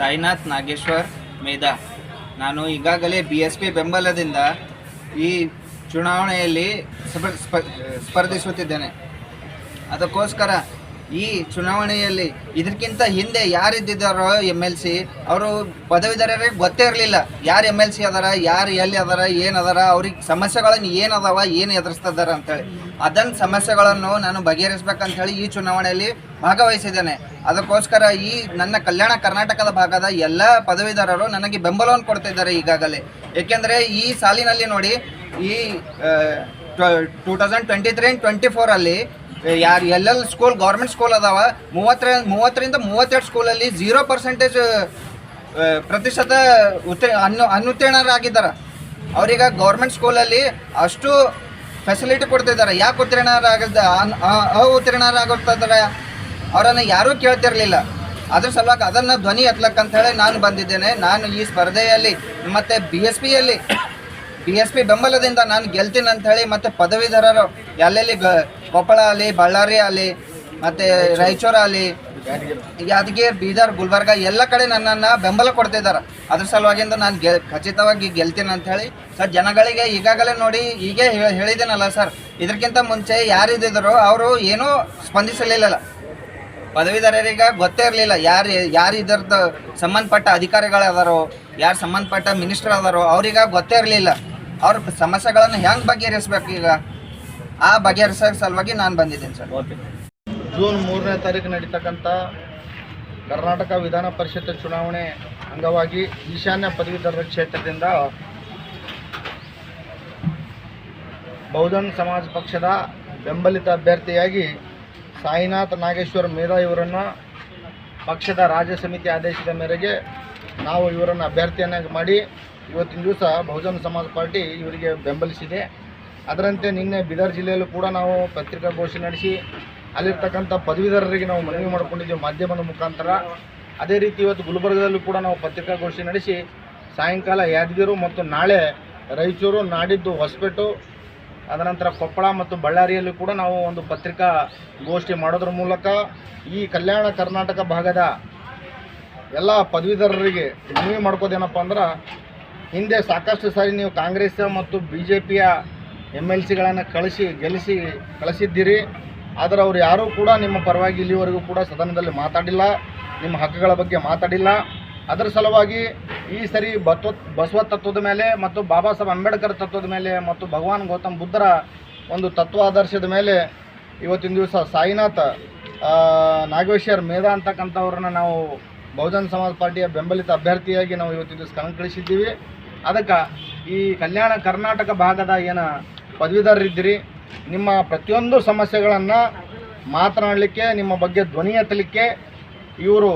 ಸಾಯಿನಾಥ್ ನಾಗೇಶ್ವರ್ ಮೇಧಾ. ನಾನು ಈಗಾಗಲೇ B S P ಬೆಂಬಲದಿಂದ ಈ ಚುನಾವಣೆಯಲ್ಲಿ ಸ್ಪ- ಸ್ಪ- ಸ್ಪರ್ಧಿಸುತ್ತಿದ್ದೇನೆ. ಅದಕ್ಕೋಸ್ಕರ ಈ ಚುನಾವಣೆಯಲ್ಲಿ ಇದಕ್ಕಿಂತ ಹಿಂದೆ ಯಾರಿದ್ದಾರೋ ಎಂ ಎಲ್ ಸಿ ಅವರು ಪದವೀಧರರಿಗೆ ಗೊತ್ತೇ ಇರಲಿಲ್ಲ. ಯಾರು ಎಂ ಎಲ್ ಸಿ ಅದಾರ, ಯಾರು ಎಲ್ಲಿ ಅದಾರ, ಏನು ಅದಾರ, ಅವ್ರಿಗೆ ಸಮಸ್ಯೆಗಳನ್ನು ಏನು ಅದಾವ, ಏನು ಎದುರಿಸ್ತಿದ್ದಾರೆ ಅಂತೇಳಿ. ಅದನ್ನ ಸಮಸ್ಯೆಗಳನ್ನು ನಾನು ಬಗೆಹರಿಸ್ಬೇಕಂತ ಹೇಳಿ ಈ ಚುನಾವಣೆಯಲ್ಲಿ ಭಾಗವಹಿಸಿದ್ದೇನೆ. ಅದಕ್ಕೋಸ್ಕರ ಈ ನನ್ನ ಕಲ್ಯಾಣ ಕರ್ನಾಟಕದ ಭಾಗದ ಎಲ್ಲ ಪದವೀಧರರು ನನಗೆ ಬೆಂಬಲವನ್ನು ಕೊಡ್ತಿದ್ದಾರೆ ಈಗಾಗಲೇ. ಏಕೆಂದರೆ ಈ ಸಾಲಿನಲ್ಲಿ ನೋಡಿ ಈ two thousand twenty three and twenty ಫೋರಲ್ಲಿ ಯಾರು, ಎಲ್ಲೆಲ್ಲ ಸ್ಕೂಲ್ ಗೌರ್ಮೆಂಟ್ ಸ್ಕೂಲ್ ಅದಾವ? ಮೂವತ್ತರ, ಮೂವತ್ತರಿಂದ ಮೂವತ್ತೆರಡು ಸ್ಕೂಲಲ್ಲಿ ಝೀರೋ ಪರ್ಸೆಂಟೇಜ್ ಪ್ರತಿಶತ ಉತ್ತೀ, ಅನ್ನು ಅನುತ್ತೀರ್ಣರಾಗಿದ್ದಾರೆ ಅವ್ರೀಗ ಗೌರ್ಮೆಂಟ್ ಸ್ಕೂಲಲ್ಲಿ ಅಷ್ಟು ಫೆಸಿಲಿಟಿ ಕೊಡ್ತಿದ್ದಾರೆ. ಯಾಕೆ ಉತ್ತೀರ್ಣರಾಗದ ಅವುತ್ತೀರ್ಣರಾಗುತ್ತಿದ್ದಾರೆ ಅವರನ್ನು ಯಾರೂ ಕೇಳ್ತಿರಲಿಲ್ಲ. ಅದ್ರ ಸಲುವಾಗಿ ಅದನ್ನು ಧ್ವನಿ ಎತ್ತಲಕ್ಕಂತ ಹೇಳಿ ನಾನು ಬಂದಿದ್ದೇನೆ. ನಾನು ಈ ಸ್ಪರ್ಧೆಯಲ್ಲಿ, ಮತ್ತು ಬಿ ಎಸ್ ಪಿಯಲ್ಲಿ ಬಿ ಎಸ್ ಪಿ ಬೆಂಬಲದಿಂದ ನಾನು ಗೆಲ್ತೀನಿ ಅಂತ ಮತ್ತೆ ಪದವೀಧರರು ಎಲ್ಲೆಲ್ಲಿ ಗ ಕೊಪ್ಪಳ ಆಗಲಿ ಬಳ್ಳಾರಿ ಆಗಲಿ ಮತ್ತು ರಾಯಚೂರು ಆಗಲಿ ಯಾದಗಿರಿ, ಬೀದರ್, ಗುಲ್ಬರ್ಗ, ಎಲ್ಲ ಕಡೆ ನನ್ನನ್ನು ಬೆಂಬಲ ಕೊಡ್ತಿದ್ದಾರೆ ಅದ್ರ ಸಲುವಾಗಿಂದ ನಾನು ಗೆ ಖಚಿತವಾಗಿ ಗೆಲ್ತೀನಿ ಅಂತ ಹೇಳಿ. ಸರ್ ಜನಗಳಿಗೆ ಈಗಾಗಲೇ ನೋಡಿ ಹೀಗೆ ಹೇಳಿದ್ದೀನಲ್ಲ ಸರ್ ಇದಕ್ಕಿಂತ ಮುಂಚೆ ಯಾರಿದ್ದರು ಅವರು ಏನೂ ಸ್ಪಂದಿಸಲಿಲ್ಲ ಪದವೀಧರರಿಗೆ ಗೊತ್ತೇ ಇರಲಿಲ್ಲ, ಯಾರು ಯಾರು ಇದರದ್ದು ಸಂಬಂಧಪಟ್ಟ ಅಧಿಕಾರಿಗಳದಾರೋ, ಯಾರು ಸಂಬಂಧಪಟ್ಟ ಮಿನಿಸ್ಟರ್ ಅದಾರೋ ಅವ್ರಿಗೆ ಗೊತ್ತೇ ಇರಲಿಲ್ಲ. ಅವ್ರ ಸಮಸ್ಯೆಗಳನ್ನು ಹೆಂಗೆ ಬಗೆಹರಿಸ್ಬೇಕು ಈಗ? ಆ ಬಗೆಹರಿಸೋ ಸಲುವಾಗಿ ನಾನು ಬಂದಿದ್ದೀನಿ ಸರ್. ಓಕೆ ಜೂನ್ ಮೂರನೇ ತಾರೀಕು ನಡೀತಕ್ಕಂಥ ಕರ್ನಾಟಕ ವಿಧಾನ ಪರಿಷತ್ ಚುನಾವಣೆ ಅಂಗವಾಗಿ ಈಶಾನ್ಯ ಪದವೀಧರರ ಕ್ಷೇತ್ರದಿಂದ ಬಹುಜನ್ ಸಮಾಜ ಪಕ್ಷದ ಬೆಂಬಲಿತ ಅಭ್ಯರ್ಥಿಯಾಗಿ ಸಾಯಿನಾಥ್ ನಾಗೇಶ್ವರ್ ಮೇಧಾ ಇವರನ್ನು ಪಕ್ಷದ ರಾಜ್ಯ ಸಮಿತಿ ಆದೇಶದ ಮೇರೆಗೆ ನಾವು ಇವರನ್ನು ಅಭ್ಯರ್ಥಿಯನ್ನಾಗಿ ಮಾಡಿ ಇವತ್ತಿನ ದಿವಸ ಬಹುಜನ ಸಮಾಜ ಪಾರ್ಟಿ ಇವರಿಗೆ ಬೆಂಬಲಿಸಿದೆ. ಅದರಂತೆ ನಿನ್ನೆ ಬೀದರ್ ಜಿಲ್ಲೆಯಲ್ಲೂ ಕೂಡ ನಾವು ಪತ್ರಿಕಾಗೋಷ್ಠಿ ನಡೆಸಿ, ಅಲ್ಲಿರ್ತಕ್ಕಂಥ ಪದವೀಧರರಿಗೆ ನಾವು ಮನವಿ ಮಾಡಿಕೊಂಡಿದ್ದೀವಿ ಮಾಧ್ಯಮದ ಮುಖಾಂತರ. ಅದೇ ರೀತಿ ಇವತ್ತು ಗುಲ್ಬರ್ಗದಲ್ಲೂ ಕೂಡ ನಾವು ಪತ್ರಿಕಾಗೋಷ್ಠಿ ನಡೆಸಿ, ಸಾಯಂಕಾಲ ಯಾದಗಿರು ಮತ್ತು ನಾಳೆ ರಾಯಚೂರು, ನಾಡಿದ್ದು ಹೊಸಪೇಟು ಅದನಂತರ ಕೊಪ್ಪಳ ಮತ್ತು ಬಳ್ಳಾರಿಯಲ್ಲೂ ಕೂಡ ನಾವು ಒಂದು ಪತ್ರಿಕಾ ಗೋಷ್ಠಿ ಮಾಡೋದ್ರ ಮೂಲಕ ಈ ಕಲ್ಯಾಣ ಕರ್ನಾಟಕ ಭಾಗದ ಎಲ್ಲ ಪದವೀಧರರಿಗೆ ಮನವಿ ಮಾಡ್ಕೋದೇನಪ್ಪ ಅಂದ್ರೆ, ಹಿಂದೆ ಸಾಕಷ್ಟು ಸಾರಿ ನೀವು ಕಾಂಗ್ರೆಸ್ ಮತ್ತು ಬಿ ಜೆ ಪಿಯ ಎಂ ಎಲ್ ಸಿಗಳನ್ನು ಕಳಿಸಿ, ಗೆಲ್ಲಿಸಿ, ಕಳಿಸಿದ್ದೀರಿ. ಆದರೆ ಅವರು ಯಾರೂ ಕೂಡ ನಿಮ್ಮ ಪರವಾಗಿ ಇಲ್ಲಿವರೆಗೂ ಕೂಡ ಸದನದಲ್ಲಿ ಮಾತಾಡಿಲ್ಲ, ನಿಮ್ಮ ಹಕ್ಕುಗಳ ಬಗ್ಗೆ ಮಾತಾಡಿಲ್ಲ. ಅದರ ಸಲುವಾಗಿ ಈ ಸರಿ ಬತ್ವ, ಬಸವ ತತ್ವದ ಮೇಲೆ ಮತ್ತು ಬಾಬಾ ಸಾಹೇಬ್ ಅಂಬೇಡ್ಕರ್ ತತ್ವದ ಮೇಲೆ ಮತ್ತು ಭಗವಾನ್ ಗೌತಮ್ ಬುದ್ಧರ ಒಂದು ತತ್ವ ಆದರ್ಶದ ಮೇಲೆ ಇವತ್ತಿನ ದಿವಸ ಸಾಯಿನಾಥ್ ನಾಗೇಶ್ವರ್ ಮೇಧಾ ಅಂತಕ್ಕಂಥವ್ರನ್ನ ನಾವು ಬಹುಜನ್ ಸಮಾಜ ಪಾರ್ಟಿಯ ಬೆಂಬಲಿತ ಅಭ್ಯರ್ಥಿಯಾಗಿ ನಾವು ಇವತ್ತಿನ ದಿವಸ ಕಣಕ್ಕಿಳಿಸಿದ್ದೀವಿ. ಅದಕ್ಕೆ ಈ ಕಲ್ಯಾಣ ಕರ್ನಾಟಕ ಭಾಗದ ಏನು ಪದವೀಧರರಿದ್ದೀರಿ, ನಿಮ್ಮ ಪ್ರತಿಯೊಂದು ಸಮಸ್ಯೆಗಳನ್ನು ಮಾತನಾಡಲಿಕ್ಕೆ, ನಿಮ್ಮ ಬಗ್ಗೆ ಧ್ವನಿ ಎತ್ತಲಿಕ್ಕೆ ಇವರು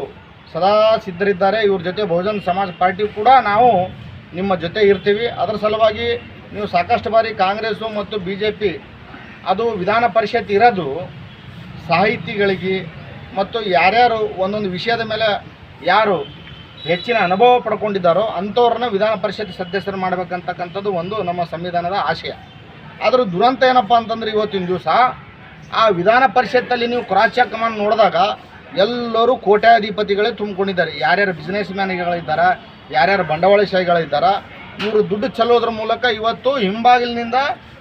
ಸದಾ ಸಿದ್ಧರಿದ್ದಾರೆ. ಇವ್ರ ಜೊತೆ ಬಹುಜನ್ ಸಮಾಜ ಪಾರ್ಟಿ ಕೂಡ ನಾವು ನಿಮ್ಮ ಜೊತೆ ಇರ್ತೀವಿ. ಅದರ ಸಲುವಾಗಿ ನೀವು ಸಾಕಷ್ಟು ಬಾರಿ ಕಾಂಗ್ರೆಸ್ಸು ಮತ್ತು ಬಿ ಜೆ ಪಿ ಅದು ವಿಧಾನ ಪರಿಷತ್ ಇರೋದು ಸಾಹಿತಿಗಳಿಗೆ ಮತ್ತು ಯಾರ್ಯಾರು ಒಂದೊಂದು ವಿಷಯದ ಮೇಲೆ ಯಾರು ಹೆಚ್ಚಿನ ಅನುಭವ ಪಡ್ಕೊಂಡಿದ್ದಾರೋ ಅಂಥವ್ರನ್ನ ವಿಧಾನ ಪರಿಷತ್ ಸದಸ್ಯರು ಮಾಡಬೇಕಂತಕ್ಕಂಥದ್ದು ಒಂದು ನಮ್ಮ ಸಂವಿಧಾನದ ಆಶಯ. ಆದರೂ ದುರಂತ ಏನಪ್ಪ ಅಂತಂದ್ರೆ ಇವತ್ತಿನ ದಿವಸ ಆ ವಿಧಾನ ಪರಿಷತ್ತಲ್ಲಿ ನೀವು ಕ್ರಾಸ್ ಚೆಕ್ ಮಾಡಿ ನೋಡಿದಾಗ ಎಲ್ಲರೂ ಕೋಟ್ಯಾಧಿಪತಿಗಳೇ ತುಂಬಿಕೊಂಡಿದ್ದಾರೆ. ಯಾರ್ಯಾರು ಬಿಸ್ನೆಸ್ ಮ್ಯಾನ್ಗಳಿದ್ದಾರೆ ಯಾರ್ಯಾರು ಬಂಡವಾಳಶಾಹಿಗಳಿದ್ದಾರೆ, ಇವರು ದುಡ್ಡು ಚೆಲ್ಲೋದ್ರ ಮೂಲಕ ಇವತ್ತು ಹಿಂಬಾಗಿಲಿನಿಂದ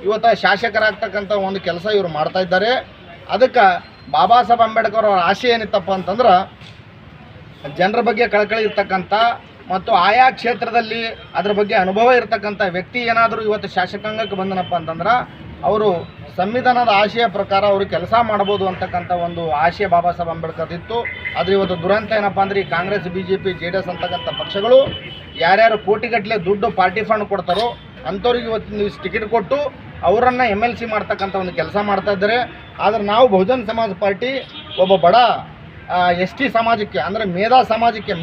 ಇವತ್ತು ಶಾಸಕರಾಗ್ತಕ್ಕಂಥ ಒಂದು ಕೆಲಸ ಇವರು ಮಾಡ್ತಾ ಇದ್ದಾರೆ. ಅದಕ್ಕೆ ಬಾಬಾ ಸಾಹೇಬ್ ಅಂಬೇಡ್ಕರ್ ಅವರ ಆಶಯ ಏನಿತ್ತಪ್ಪ ಅಂತಂದ್ರೆ ಜನರ ಬಗ್ಗೆ ಕಳಕಳಿ ಇರ್ತಕ್ಕಂಥ ಮತ್ತು ಆಯಾ ಕ್ಷೇತ್ರದಲ್ಲಿ ಅದರ ಬಗ್ಗೆ ಅನುಭವ ಇರತಕ್ಕಂಥ ವ್ಯಕ್ತಿ ಏನಾದರೂ ಇವತ್ತು ಶಾಸಕಾಂಗಕ್ಕೆ ಬಂದನಪ್ಪ ಅಂತಂದ್ರೆ, ಅವರು ಸಂವಿಧಾನದ ಆಶಯ ಪ್ರಕಾರ ಅವರು ಕೆಲಸ ಮಾಡ್ಬೋದು ಅಂತಕ್ಕಂಥ ಒಂದು ಆಶಯ ಬಾಬಾ ಸಾಹೇಬ್ ಅಂಬೇಡ್ಕರ್ ಇತ್ತು ಆದರೆ ಇವತ್ತು ದುರಂತ ಏನಪ್ಪ ಅಂದರೆ ಈ Congress B J P J D S ಅಂತಕ್ಕಂಥ ಪಕ್ಷಗಳು ಯಾರ್ಯಾರು ಕೋಟಿಗಟ್ಟಲೆ ದುಡ್ಡು ಪಾರ್ಟಿ ಫಂಡ್ ಕೊಡ್ತಾರೋ ಅಂಥವ್ರಿಗೆ ಇವತ್ತು ನೀವು ಟಿಕೆಟ್ ಕೊಟ್ಟು ಅವರನ್ನು ಎಂ ಎಲ್ ಸಿ ಮಾಡ್ತಕ್ಕಂಥ ಒಂದು ಕೆಲಸ ಮಾಡ್ತಾ ಇದ್ದಾರೆ. ಆದರೆ ನಾವು ಬಹುಜನ್ ಸಮಾಜ ಪಾರ್ಟಿ ಒಬ್ಬ ಬಡ ಎಸ್ ಟಿ ಸಮಾಜಕ್ಕೆ ಅಂದರೆ ಮೇಧಾ ಸಮಾಜಕ್ಕೆ